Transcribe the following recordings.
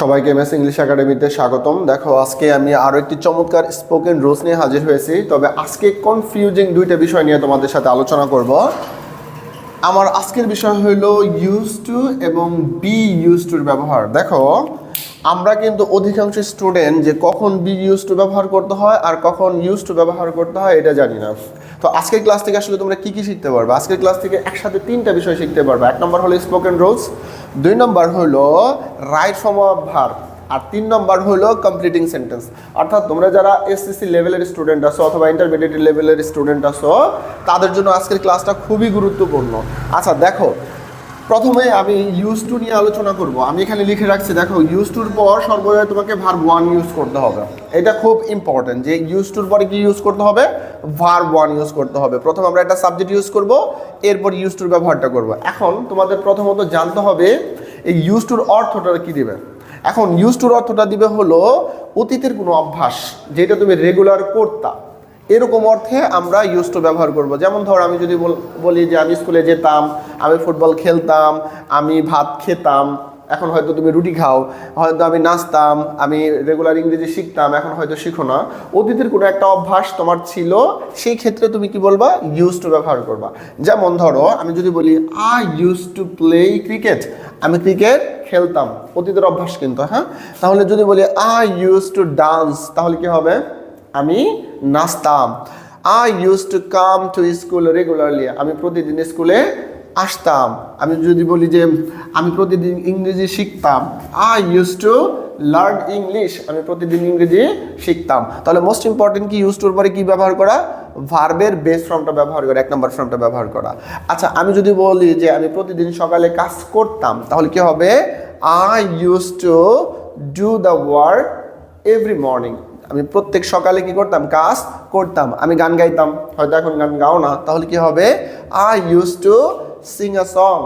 সবাইকে MS English একাডেমিতে স্বাগতম। দেখো, আজকে আমি আরও একটি চমৎকার স্পোকেন রোজ নিয়ে হাজির হয়েছি। তবে আজকে কনফিউজিং দুইটা বিষয় নিয়ে তোমাদের সাথে আলোচনা করব। আমার আজকের বিষয় হলো ইউজ টু এবং বি ইউজ টুর ব্যবহার। দেখো আমরা কিন্তু অধিকাংশ স্টুডেন্ট যে কখন বি ইউজ টু ব্যবহার করতে হয় আর কখন ইউজ টু ব্যবহার করতে হয়, এটা জানি না। তো আজকের ক্লাস থেকে আসলে তোমরা কি কি শিখতে পারবে? আজকের ক্লাস থেকে একসাথে তিনটা বিষয় শিখতে পারবে। এক নম্বর হলো স্পোকেন রোলস দুই নম্বর হলো রাইট ফর্ম অফ আর তিন নম্বর হলো কমপ্লিটিং সেন্টেন্স অর্থাৎ তোমরা যারা এসএসসি লেভেলের স্টুডেন্ট আছো অথবা ইন্টারমিডিয়েট লেভেলের স্টুডেন্ট আছো, তাদের জন্য আজকের ক্লাসটা খুবই গুরুত্বপূর্ণ। আচ্ছা দেখো প্রথমে আমি ইউজ টু নিয়ে আলোচনা করব। আমি এখানে লিখে রাখছি, দেখো ইউজ টুর পর সর্বদা তোমাকে ভার্ব ওয়ান ইউজ করতে হবে। এটা খুব ইম্পর্টেন্ট যে ইউজ টুর পরে কি ইউজ করতে হবে? ভার্ব ওয়ান ইউজ করতে হবে। প্রথম আমরা একটা সাবজেক্ট ইউজ করব, এরপর ইউজ টুর ব্যবহারটা করব। এখন তোমাদের প্রথমত জানতে হবে, এই ইউজ টুর অর্থটা কি দিবে? এখন ইউজ টুর অর্থটা দিবে হলো অতীতের কোনো অভ্যাস, যেটা তুমি রেগুলার করতা। এরকম অর্থে আমরা ইউজ টু ব্যবহার করব। যেমন ধর আমি যদি বল- যে আমি স্কুলে যেতাম, আমি ফুটবল খেলতাম, আমি ভাত খেতাম, এখন হয়তো তুমি রুটি খাও, হয়তো আমি নাচতাম, আমি রেগুলার ইংরেজি শিখতাম, এখন হয়তো শিখো না। অতীতের কোনো একটা অভ্যাস তোমার ছিল, সেই ক্ষেত্রে তুমি কি বলবা? ইউজ টু ব্যবহার করবা। যেমন ধরো, আমি যদি বলি I use to play cricket আমি ক্রিকেট খেলতাম। অতীতের অভ্যাস কিন্তু হ্যাঁ? তাহলে যদি বলি আই ইউজ টু ডান্স তাহলে কি হবে? আমি নাচতাম। I use to come to school regularly আমি প্রতিদিন স্কুলে আসতাম। আমি যদি বলি যে আমি প্রতিদিন ইংরেজি শিখতাম। I use to learn English আমি প্রতিদিন ইংরেজি শিখতাম। তাহলে মোস্ট ইম্পর্টেন্ট কি ইউজ টুর পরে কী ব্যবহার করা? ভার্বের বেস ফর্মটা ব্যবহার করা, এক নম্বর ফর্মটা ব্যবহার করা। আচ্ছা আমি যদি বলি যে আমি প্রতিদিন সকালে কাজ করতাম, তাহলে কি হবে? I use to do the work every morning আমি প্রত্যেক সকালে কি করতাম? কাজ করতাম। আমি গান গাইতাম। হয়তো এখন গান গাও না। তাহলে কি হবে? I use to sing a song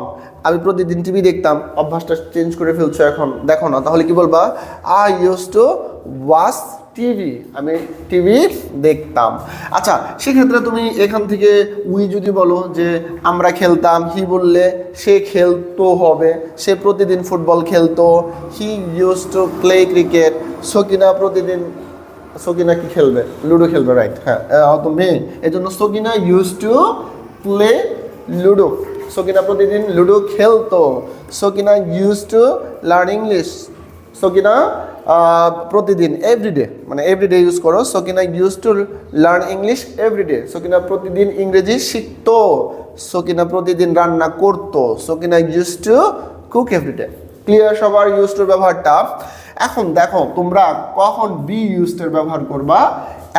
আমি প্রতিদিন টিভি দেখতাম। অভ্যাসটা চেঞ্জ করে ফেলছো এখন। দেখো না, তাহলে কি বলবা? I use to watch TV আমি টিভি দেখতাম। আচ্ছা সেক্ষেত্রে তুমি এখান থেকে উই যদি বলো যে আমরা খেলতাম, হি বললে সে খেলতো হবে। সে প্রতিদিন ফুটবল খেলতো। He use to play cricket Sakina প্রতিদিন সকিনা কি খেলবে? লুডো খেলবে রাইট হ্যাঁ তো মেয়ে এই জন্য Sakina use to play ludo. Sakina প্রতিদিন লুডো খেলতো। Sakina use to learn English Sakina প্রতিদিন এভরিডে মানে এভরিডে ইউজ করো। Sakina use to learn English everyday Sakina প্রতিদিন ইংরেজি শিখতো। সকিনা প্রতিদিন রান্না করতো। Sakina use to cook everyday clear সবার ইউজ টুর ব্যবহারটা। এখন দেখো, তোমরা কখন বি ইউজটের ব্যবহার করবা?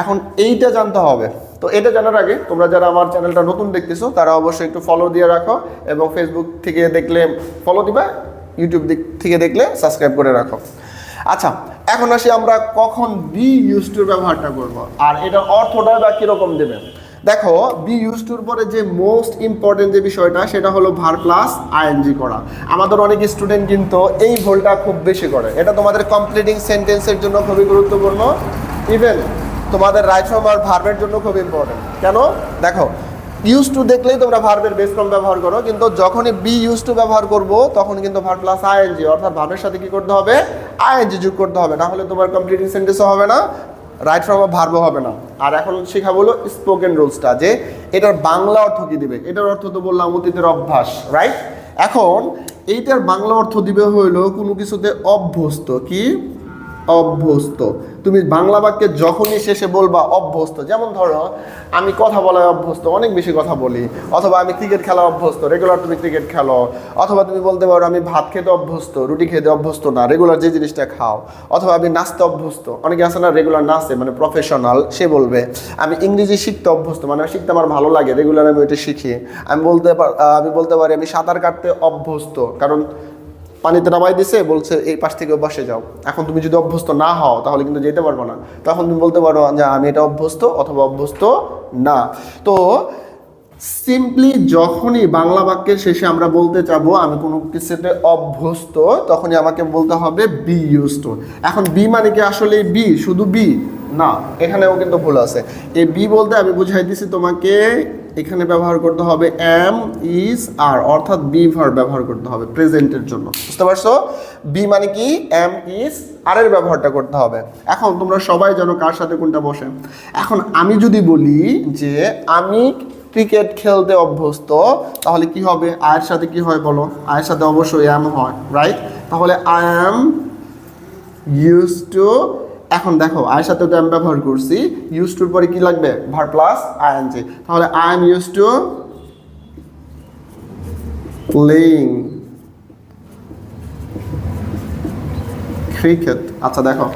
এখন এইটা জানতে হবে। তো এটা জানার আগে, তোমরা যারা আমার চ্যানেলটা নতুন দেখতেছো, তারা অবশ্যই একটু ফলো দিয়ে রাখো এবং ফেসবুক থেকে দেখলে ফলো দিবা ইউটিউব দিক থেকে দেখলে সাবস্ক্রাইব করে রাখো। আচ্ছা এখন আসি আমরা কখন বি ইউজটুর ব্যবহারটা করব। আর এটার অর্থটা বা কীরকম দেবেন দেখো বি ইউজ টুর পরে যে মোস্ট ইম্পর্টেন্ট যে বিষয়টা, সেটা হলো ভার প্লাস আইএনজি করা। আমাদের অনেক স্টুডেন্ট কিন্তু এই ভুলটা খুব বেশি করে। এটা তোমাদের কমপ্লিটিং সেন্টেন্সের জন্য খুবই গুরুত্বপূর্ণ। ইভেন তোমাদের রাইট ফর্ম আর ভার্বের জন্য খুব ইম্পর্টেন্ট কেন? দেখো ইউজ টু দেখলেই তোমরা ভার্বের বেস ফর্ম ব্যবহার করো, কিন্তু যখনই বি ইউজ টু ব্যবহার করব, তখন কিন্তু ভার প্লাস আইএনজি অর্থাৎ ভার্বের সাথে কি করতে হবে? আইএনজি যোগ করতে হবে। না হলে তোমার কমপ্লিটিং সেন্টেন্সও হবে না। রাইট ফর্ম অফ ভার্বও হবে না। আর এখন শেখাবো হলো স্পোকেন রুলসটা যে এটার বাংলা অর্থ কি দিবে? এটার অর্থ তো বললাম অতীতের অভ্যাস রাইট এখন এইটার বাংলা অর্থ দিবে হইল কোনো কিছুতে অভ্যস্ত, কি? অভ্যস্ত। তুমি বাংলা বাক্যে যখনই শেষে বলবা অভ্যস্ত, যেমন ধরো, আমি কথা বলায় অভ্যস্ত, অনেক বেশি কথা বলি, অথবা আমি ক্রিকেট খেলা অভ্যস্ত রেগুলার তুমি ক্রিকেট খেলো, অথবা তুমি বলতে পারো আমি ভাত খেতে অভ্যস্ত, রুটি খেতে অভ্যস্ত না রেগুলার যে জিনিসটা খাও, অথবা আমি নাচতে অভ্যস্ত, অনেকে আছে না রেগুলার নাচে মানে প্রফেশনাল সে বলবে, আমি ইংরেজি শিখতে অভ্যস্ত মানে শিখতে আমার ভালো লাগে রেগুলার আমি ওইটা শিখি, আমি বলতে পার- আমি বলতে পারি আমি সাঁতার কাটতে অভ্যস্ত, কারণ পানিতে নামাই দিছে, বলছে, এই পাশ থেকে বসে যাও। এখন তুমি যদি অভ্যস্ত না হও, তাহলে কিন্তু যেতে পারব না। তখন তুমি বলতে পারো যে, আমি এটা অভ্যস্ত অথবা অভ্যস্ত না। তো সিম্পলি যখনই বাংলা বাক্যের শেষে আমরা বলতে চাবো, আমি কোনো কিছুতে অভ্যস্ত, তখনই আমাকে বলতে হবে বি ইউজ টু এখন বি মানে কি আসলে বি শুধু বি না। এখানেও কিন্তু ভুল আছে। এই বি বলতে আমি বুঝাই দিছি তোমাকে এখানে ব্যবহার করতে হবে এম ইজ আর অর্থাৎ বি ভার ব্যবহার করতে হবে প্রেজেন্টের জন্য। বুঝতে পারছ? বি মানে কি? এম ইজ আর এর ব্যবহারটা করতে হবে। এখন তোমরা সবাই জানো কার সাথে কোনটা বসে। এখন আমি যদি বলি যে আমি ক্রিকেট খেলতে অভ্যস্ত, তাহলে কি হবে? আয়ের সাথে কি হয় বলো? আয়ের সাথে অবশ্যই এম হয় রাইট তাহলে আই এম ইউজ টু এখন দেখো আয়ের সাথে তো আমি ব্যবহার করছি। ইউজ টুর পরে কি লাগবে? ভার প্লাস আইএনজি তাহলে I am used to playing cricket আচ্ছা দেখো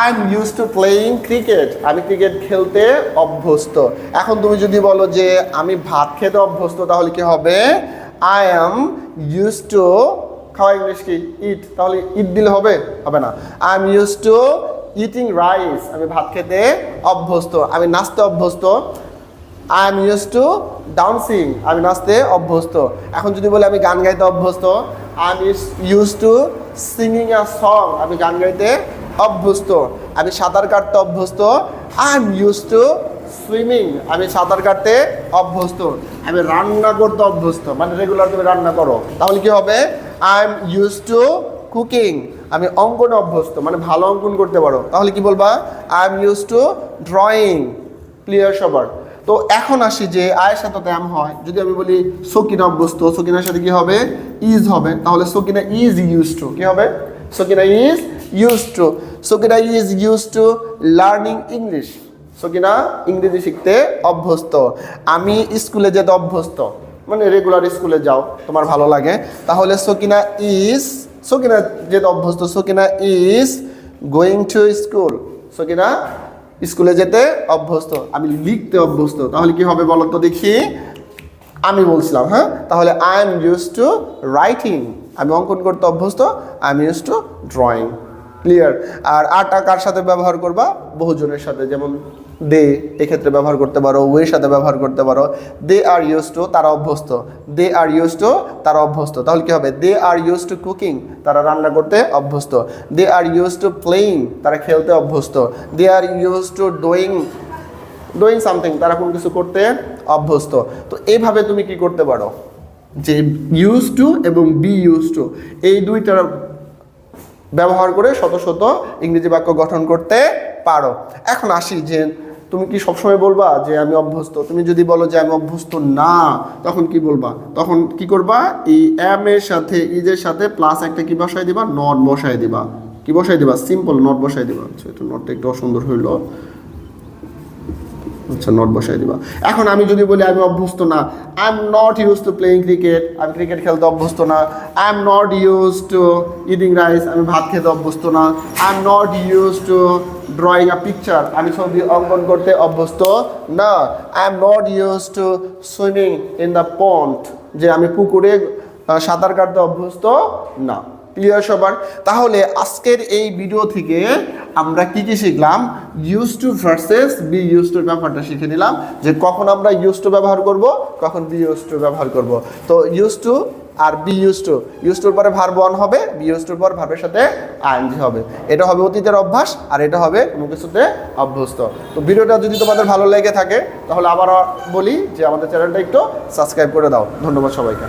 I am used to playing cricket আমি ক্রিকেট খেলতে অভ্যস্ত। এখন তুমি যদি বলো যে আমি ভাত খেতে অভ্যস্ত, তাহলে কি হবে? আই এম ইউজ টু খাওয়া ইংলিশ কি? ইট তাহলে ইট দিলে হবে? হবে না। I am use to eating rice আমি ভাত খেতে অভ্যস্ত, আমি নাচতে অভ্যস্ত I am use to dancing আমি নাচতে অভ্যস্ত। এখন যদি বলি আমি গান গাইতে অভ্যস্ত I am use to singing a song আমি গান গাইতে অভ্যস্ত। আমি সাঁতার কাটতে অভ্যস্ত I am use to swimming আমি সাঁতার কাটতে অভ্যস্ত। আমি রান্না করতে অভ্যস্ত মানে রেগুলার তুমি রান্না করো, তাহলে কি হবে? I am use to cooking আমি অঙ্কন অভ্যস্ত মানে ভালো অঙ্কন করতে পারো। তাহলে কি বলবা? I am use to drawing clear সবার। তো এখন আসি যে আয়ের সাথে তো হয়। যদি আমি বলি সকিনা অভ্যস্ত, সকিনার সাথে কি হবে? ইজ হবে। তাহলে সকিনা ইজ ইউজ টু কি হবে? Sakina is use to Sakina is use to learning English Sakina ইংরেজি শিখতে অভ্যস্ত। আমি স্কুলে যেতে অভ্যস্ত। মানে রেগুলার স্কুলে যাও, তোমার ভালো লাগে। তাহলে সকিনা ইজ সকিনা যেতে অভ্যস্ত, Sakina is going to school Sakina স্কুলে যেতে অভ্যস্ত, আমি লিখতে অভ্যস্ত। তাহলে কি হবে বলো তো দেখি? আমি বলছিলাম হ্যাঁ? তাহলে I am use to writing আমি অঙ্কন করতে অভ্যস্ত I am use to drawing clear আর আটা কার সাথে ব্যবহার করবা? বহুজনের সাথে। যেমন, দে এক্ষেত্রে ব্যবহার করতে পারো, ওয়ের সাথে ব্যবহার করতে পারো। দে আর ইউজ টু তারা অভ্যস্ত। দে আর ইউজ টু তারা অভ্যস্ত। তাহলে কি হবে? They are use to cooking তারা রান্না করতে অভ্যস্ত। They are use to playing তারা খেলতে অভ্যস্ত। They are use to doing doing something তারা কোনো কিছু করতে অভ্যস্ত। তো এইভাবে তুমি কি করতে পারো? যে ইউজ টু এবং বি ইউজ টু এই দুইটার ব্যবহার করে শত শত ইংরেজি বাক্য গঠন করতে পারো। এখন আসি যে তুমি কি সবসময় বলবা যে আমি অভ্যস্ত? তুমি যদি বলো যে আমি অভ্যস্ত না, তখন কি বলবা? তখন কি করবা? এই এম এর সাথে ইজের সাথে প্লাস একটা কি বসায় দিবা? নট বসাই দিবা। কি বসাই দিবা? সিম্পল নট বসাই দিবা। আচ্ছা নটটা একটু অসুন্দর হইল। আচ্ছা নট বসাই দিবা। এখন আমি যদি বলি আমি অভ্যস্ত না I am not use to playing cricket আমি ক্রিকেট খেলতে অভ্যস্ত না I am not use to eating rice আমি ভাত খেতে অভ্যস্ত না I am not use to drawing a picture আমি ছবি অঙ্কন করতে অভ্যস্ত না I am not use to swimming in the pond যে আমি পুকুরে সাঁতার কাটতে অভ্যস্ত না। ক্লিয়ার সবার, তাহলে আজকের এই ভিডিও থেকে আমরা কি কি শিখলাম? Use to versus be use to ব্যাপারটা শিখে নিলাম। যে কখন আমরা ইউজ টু ব্যবহার করব, কখন বি ইউজ টু ব্যবহার করব। তো ইউজ টু আর বি ইউজ টু ইউজ টুর পরে ভার বন হবে বি ইউজ টুর পর ভার্বের সাথে আইএনজি হবে। এটা হবে অতীতের অভ্যাস, আর এটা হবে কোনো কিছুতে অভ্যস্ত। তো ভিডিওটা যদি তোমাদের ভালো লেগে থাকে, তাহলে আবার বলি যে আমাদের চ্যানেলটা একটু সাবস্ক্রাইব করে দাও। ধন্যবাদ সবাইকে।